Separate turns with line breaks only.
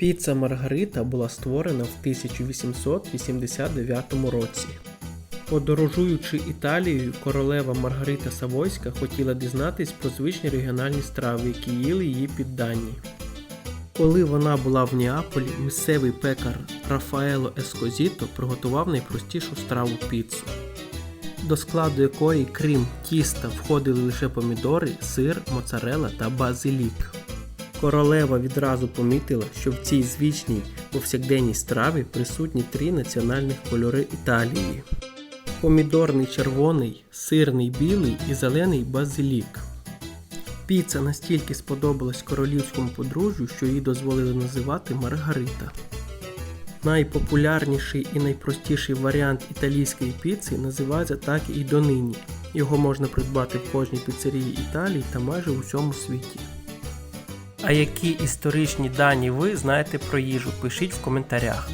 Піца Маргарита була створена в 1889 році. Подорожуючи Італією, королева Маргарита Савойська хотіла дізнатись про звичні регіональні страви, які їли її піддані. Коли вона була в Неаполі, місцевий пекар Рафаело Ескозіто приготував найпростішу страву піцу, до складу якої, крім тіста, входили лише помідори, сир, моцарела та базилік. Королева відразу помітила, що в цій звичній повсякденній страві присутні три національних кольори Італії: помідорний червоний, сирний білий і зелений базилік. Піца настільки сподобалась королівському подружжю, що її дозволили називати Маргарита. Найпопулярніший і найпростіший варіант італійської піци називається так і донині. Його можна придбати в кожній піцерії Італії та майже у всьому світі. А які історичні дані ви знаєте про їжу? Пишіть в коментарях.